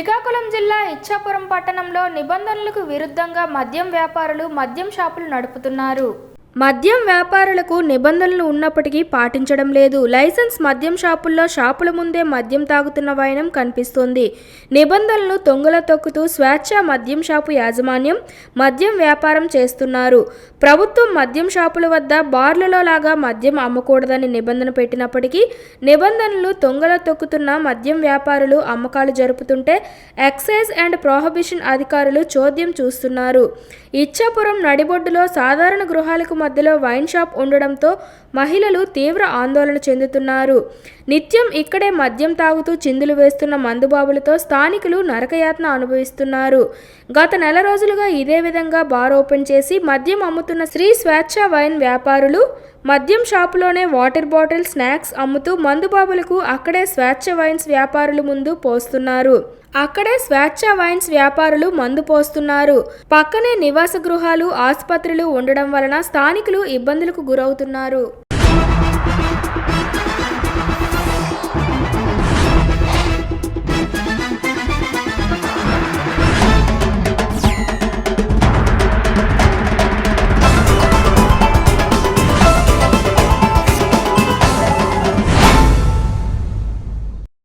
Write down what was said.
శ్రీకాకుళం జిల్లా ఇచ్చాపురం పట్టణంలో నిబంధనలకు విరుద్ధంగా మద్యం వ్యాపారులు మద్యం షాపులు నడుపుతున్నారు. మద్యం వ్యాపారులకు నిబంధనలు ఉన్నప్పటికీ పాటించడం లేదు. లైసెన్స్ మద్యం షాపుల్లో షాపుల ముందే మద్యం తాగుతున్న వైనం కనిపిస్తోంది. నిబంధనలు తొంగల తొక్కుతూ స్వేచ్ఛ మద్యం షాపు యాజమాన్యం మద్యం వ్యాపారం చేస్తున్నారు. ప్రభుత్వం మద్యం షాపుల వద్ద బార్లలో లాగా మద్యం అమ్మకూడదని నిబంధన పెట్టినప్పటికీ నిబంధనలు తొంగల తొక్కుతున్న మద్యం వ్యాపారులు అమ్మకాలు జరుపుతుంటే ఎక్సైజ్ అండ్ ప్రొహబిషన్ అధికారులు చోద్యం చూస్తున్నారు. ఇచ్చాపురం నడిబొడ్డులో సాధారణ గృహాలకు మధ్యలో వైన్ షాప్ ఉండడంతో మహిళలు తీవ్ర ఆందోళన చెందుతున్నారు. నిత్యం ఇక్కడే మద్యం తాగుతూ చిందులు వేస్తున్న మందుబాబులతో స్థానికులు నరకయాతన అనుభవిస్తున్నారు. గత నెల రోజులుగా ఇదే విధంగా బార్ ఓపెన్ చేసి మద్యం అమ్ముతున్న శ్రీ స్వేచ్ఛ వైన్ వ్యాపారులు మద్యం షాపులోనే వాటర్ బాటిల్ స్నాక్స్ అమ్ముతూ మందుబాబులకు అక్కడే స్వేచ్ఛ వైన్స్ వ్యాపారులు ముందు పోస్తున్నారు. అక్కడే స్వేచ్ఛ వైన్స్ వ్యాపారులు మందు పోస్తున్నారు. పక్కనే నివాస గృహాలు ఆసుపత్రులు ఉండడం వలన స్థానికులు ఇబ్బందులకు గురవుతున్నారు.